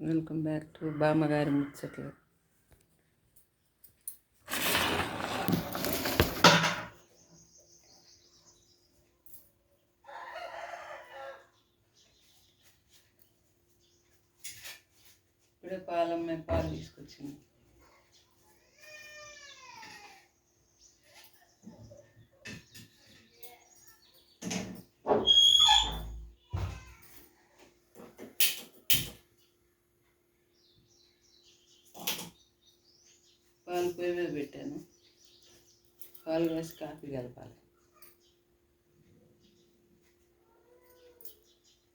Welcome back to బామ్మగారి ముచ్చట్లు ఇప్పుడే పాలమ్మ పాలు తీసుకొచ్చింది పెట్టాను పాలు వేసి కాఫీ కలపాలి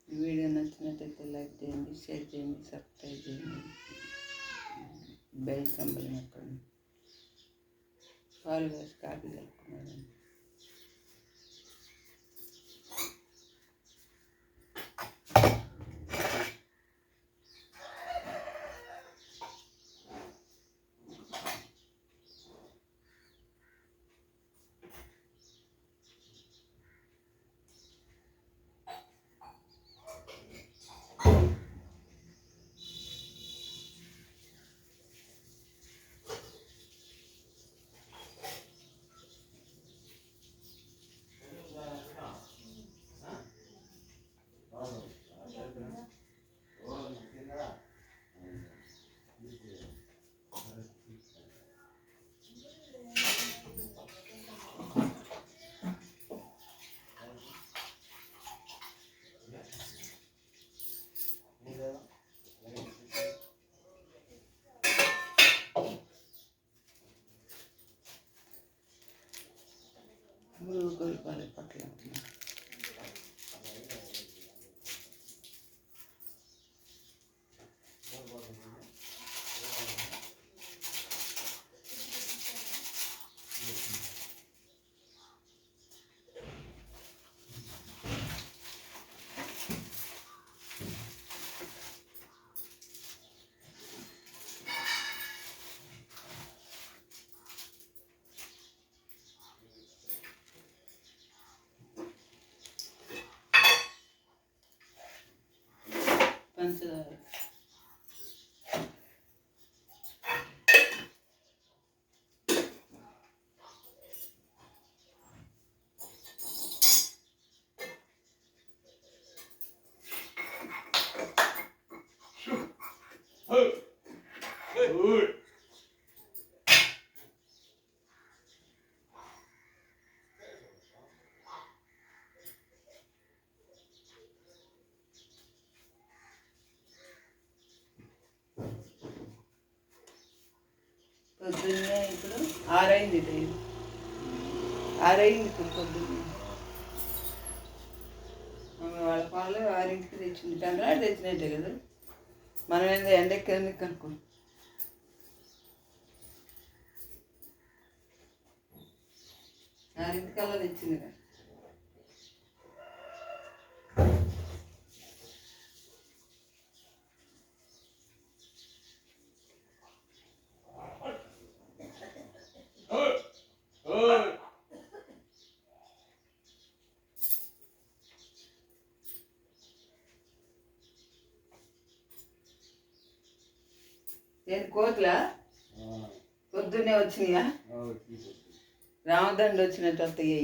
ఈ వీడియో నచ్చినట్టయితే లైక్ చేయండి షేర్ చేయండి సబ్స్క్రైబ్ చేయండి బెల్ సంబల్ నొక్కండి పాలు వేసి కాఫీ కలుపుకున్నాను మూడు కలపాలి 是的 పొద్దున్నే ఇప్పుడు ఆరైంది టైం ఆరైంది ఇప్పుడు పొద్దున్నే. వాళ్ళ పాలు ఆరింటికి తెచ్చింది. పెందలాడు తెచ్చినట్టే కదా. మనం ఏందో ఎండెక్కేందుకు అనుకో. ఆరింటికల్లా తెచ్చింది కదా. ఏది కోతులా? పొద్దున్నే వచ్చినాయా? రామదండ వచ్చినట్టు వస్తాయి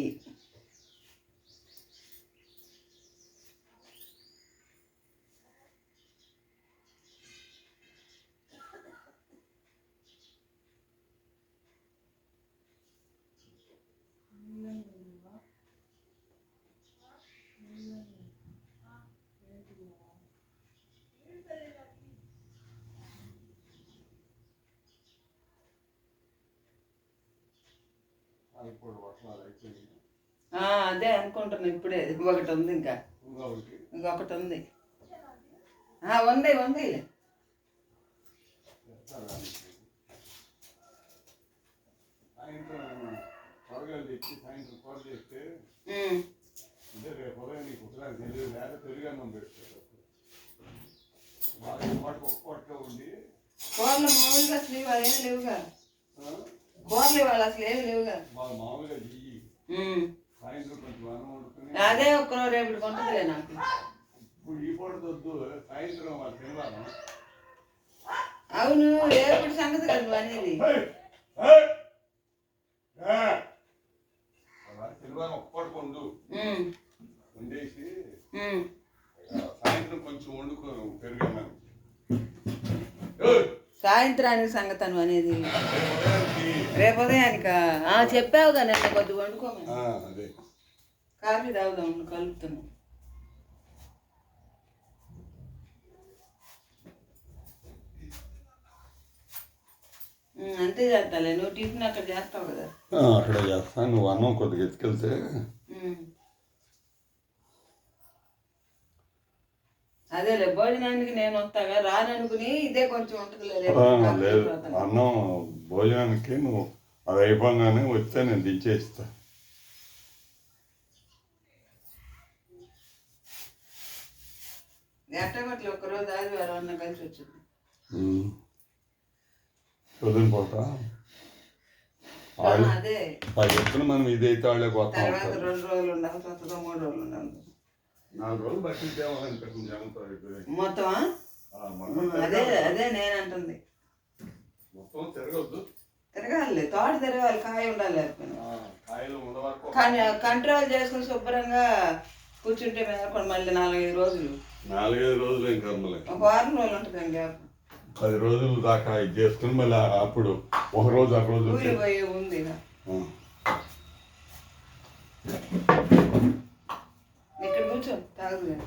అదే అనుకుంటున్నా ఇప్పుడే ఒకటి ఉంది ఇంకా ఇంకొకటి ఉంది ఉంది ఉంది కూరలు మామూలుగా ఇవాళ ఏమి లేవుగా ఇవాళ అసలు ఏమి లేవుగా. అదే ఒక్క రేపు కొంటుందిలే నాకు. అవును రేపటి సంగతి కదా నువ్వు అనేది. వండేసి. సాయంత్రం కొంచెం వండుకో సాయంత్రానికి సంగతి అనేది. రేపు ఉదయానిక? చెప్పావు కానీ నిన్న కొద్దిగా వండుకోమని. అదే. కాఫీ తాగుదాం ఉమ్, అంతే చేస్తాలే నువ్వు టిఫిన్ అక్కడ చేస్తావు కదా. అక్కడ చేస్తాను నువ్వు అన్నం కొద్దిగా ఎత్తుకెళ్తే అదేలే భోజనానికి నేను వస్తాగా? రాననుకుని ఇదే కొంచెం ఉంటుంది లేదు అన్నం భోజనానికి నువ్వు అది అయిపోగానే వస్తే నేను దించేస్తా. ఎట్టగొట్లు ఒక్కరోజు ఆదివారం అన్న కలిసి వచ్చింది. వదిలిన పోట ఆ, అదే. చెప్తున్న మనం ఇదైతే వాళ్ళే పోతా తర్వాత ఉంటారు. రెండు రోజులు ఉండాలి తర్వాత మూడు రోజులు ఉండాలి. నాలుగు రోజులు బట్టి మొత్తం అదే. అదే నేను అంటుంది మొత్తం తిరగొద్దు. తిరగాలి తోట తిరగాలి కాయ ఉండాలి కానీ కంట్రోల్ చేసుకుని శుభ్రంగా కూర్చుంటే మేపండి మళ్ళీ నాలుగైదు రోజులు. నాలుగైదు రోజులు ఇంకా ఒక వారం రోజులు ఉంటుంది గ్యాప్. పది రోజులు దాకా ఇది చేసుకుని మళ్ళీ అప్పుడు ఒక రోజు ఆ రోజు ఉంది కూర్చో తాగదు కానీ.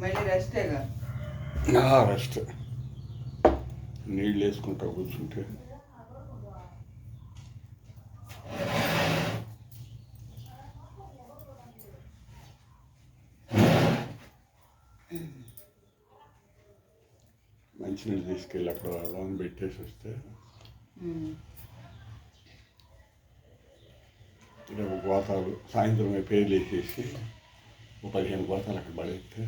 మళ్ళీ రెస్టేగా? రెస్ట్. నీళ్ళు వేసుకుంటా కూర్చుంటే. మంచినీళ్ళు తీసుకెళ్ళి అక్కడ లోన్ పెట్టేసి వస్తే రేపు గోతాలు సాయంత్రం పేర్లు వేసేసి ఒక పదిహేను గోతాలు అక్కడ పడేస్తే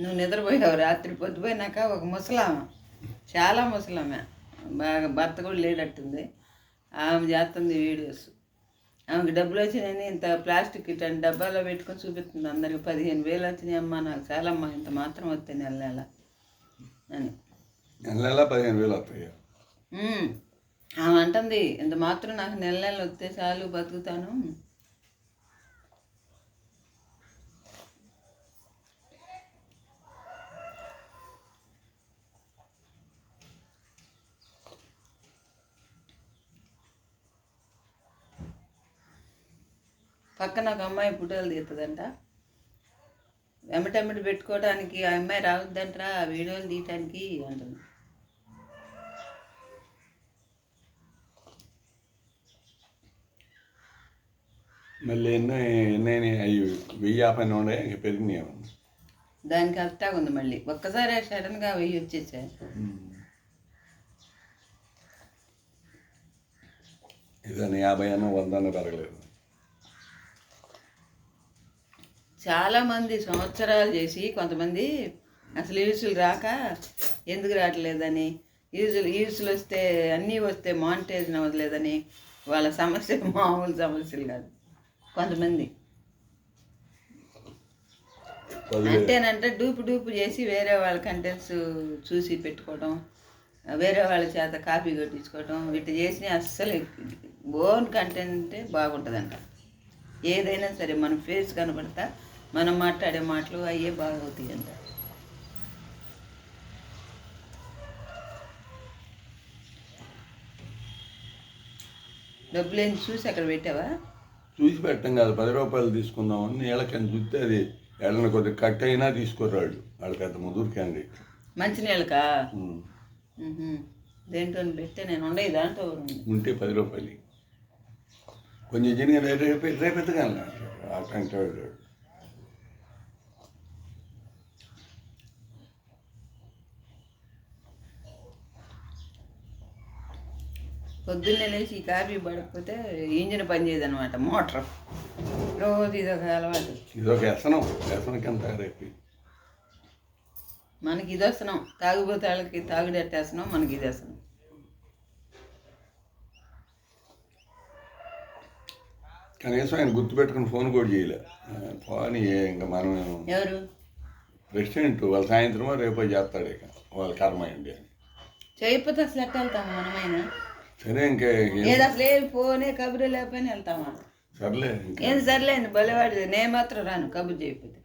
నువ్వు నిద్రపోయావు రాత్రి పొద్దుపోయినాక ఒక ముసలామ. చాలా ముసలామె. బాగా భర్త కూడా లేనట్టుంది. ఆమె చేస్తుంది వీడియోస్. ఆమెకి డబ్బులు వచ్చినాయని ఇంత ప్లాస్టిక్ ఇట్లాంటి డబ్బాలో పెట్టుకొని చూపిస్తుంది. అందరికి పదిహేను వేలు వచ్చినాయి అమ్మా నాకు చాలా అమ్మా ఇంత మాత్రం వస్తాయి నెల నెల అని. నెల పదిహేను వేలు వస్తాయి. ఆమె అంటుంది ఇంత మాత్రం నాకు నెల నెల వస్తే చాలు బతుకుతాను. పక్కన ఒక అమ్మాయి ఫోటోలు తీస్తుందంట వెంబటెంబటి పెట్టుకోవడానికి ఆ అమ్మాయి రావద్దంటరా ఆ వీడియోలు తీయటానికి అంటుంది. మళ్ళీ ఎన్నో ఎన్నైనా అవి వెయ్యి యాభై ఉండే ఇంక పెరిగినాయి. దానికి అట్టాగా ఉంది మళ్ళీ. ఒక్కసారి సడన్గా వెయ్యి వచ్చేసాయి ఏదైనా యాభై అన్న వంద అన్న పెరగలేదు. చాలామంది సంవత్సరాలు చేసి కొంతమంది అసలు యూసులు రాక ఎందుకు రావట్లేదని యూజులు యూసులు వస్తే అన్నీ వస్తే మానిటైజన్ అవ్వలేదని వాళ్ళ సమస్య మామూలు సమస్యలు కాదు. కొంతమంది. అంటేనంటే డూపు డూపు చేసి వేరే వాళ్ళ కంటెంట్స్ చూసి పెట్టుకోవడం వేరే వాళ్ళ చేత కాపీ కొట్టించుకోవడం వీటి చేసి అస్సలు ఓన్ కంటెంటే బాగుంటుందంట. ఏదైనా సరే మన ఫేస్ కనబడతా మనం మాట్లాడే మాటలు అయ్యే బాగా అవుతాయి అంట. డబ్బులు ఏం చూసి అక్కడ పెట్టావా? చూసి పెట్టం కాదు పది రూపాయలు తీసుకుందామని నీళ్ళకని చూస్తే అది ఎడన కొద్దిగా కట్ అయినా తీసుకోరాడు. వాడు పెద్ద ముదురు క్యాండిడేట్ మంచినీళ్ళకా మ్హూ. దేంట్లో పెడితే నేను ఉండే దాంట్లో ఉంటే పది రూపాయలు కొంచెం జరిగిన రేపు రేపు ఎత్తగాలి అట్లాంటి వాడు పొద్దున్నే లేచి ఈ కాఫీ పడకపోతే ఇంజిన్ పనిచేయదు అనమాట మోటార్. రోజు ఇది ఒక అలవాటు. ఇదొక వ్యసనం వ్యసనం కింద తయారైపోయి మనకి ఇది వస్తున్నాం తాగుబోతే వాళ్ళకి తాగుడెట్టేస్తున్నాం మనకి ఇది వస్తున్నాం కనీసం ఆయన గుర్తుపెట్టుకుని ఫోన్ కూడా చేయలే. ఫోన్ ఇంకా మనం ఎవరు? ప్రెసిడెంట్ వాళ్ళ సాయంత్రమో రేపో చేస్తాడు ఇక వాళ్ళ కర్మ అండి అని. చేయకపోతే అసలు ఎట్ట వెళ్తాము మనమైనా? సరే ఇంకా ఏం- ఏది అసలు ఏ ఫోనే కబురే లేకపోయినా వెళ్తామా? సర్లే ఏంది సర్లేండి బలవాడిది. నేను మాత్రం రాను కబుర్ చేయకపోతే.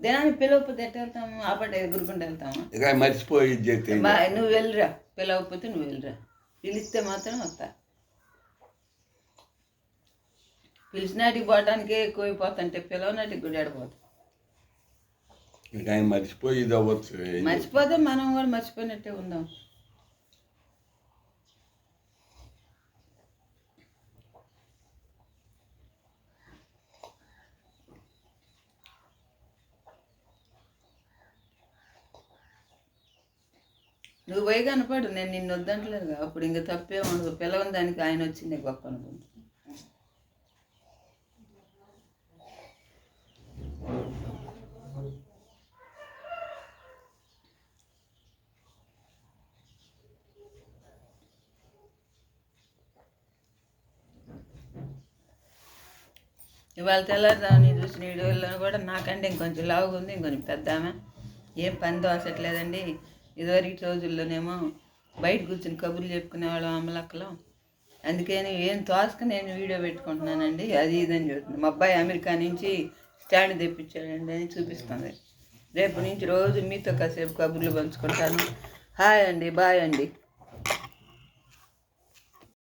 దినానికి పిలవకపోతే ఎట్ట వెళ్తాము? ఆపట ఎగురుకుంటూ వెళ్తామా? ఇక మర్చిపోయి ఏం నువ్వు వెళ్ళిరా? పిలవకపోతే నువ్వు వెళ్ళిరా? పిలిస్తే మాత్రం వస్తా. పిలిచినాటికి పోవడానికే ఎక్కువైపోతుంటే పిలవనాటికి కూడా ఇక ఆయన మర్చిపోయి ఇది అవ్వచ్చు ఏం చేస్తాం? మర్చిపోతే మనం కూడా మర్చిపోయినట్టే ఉందాం నువ్వు పోయి కనపడు నేను నిన్ను వద్దంటలేదు అప్పుడు ఇంకా తప్పే ఉండదు. పిలవని దానికి ఆయన వచ్చిందే గొప్ప అనుకుంటా ఇవాళ తెల్లారుదామని చూసిన వీడియోలో కూడా నాకంటే ఇంకొంచెం లావుగా ఉంది. ఇంకొంచెం పెద్దామా. ఏం పని దోసట్లేదండి. ఇదివరకు రోజుల్లోనేమో బయట కూర్చుని కబుర్లు చెప్పుకునేవాళ్ళం అమ్మలక్కలో. అందుకని ఏం తోసుకు నేను వీడియో పెట్టుకుంటున్నానండి అది ఇదని చూస్తుంది మా అబ్బాయి అమెరికా నుంచి స్టాండ్ తెప్పించాడండి అని చూపిస్తుంది. రేపు నుంచి రోజు మీతో కాసేపు కబుర్లు పంచుకుంటాను. హాయ్ అండి బాయ్ అండి.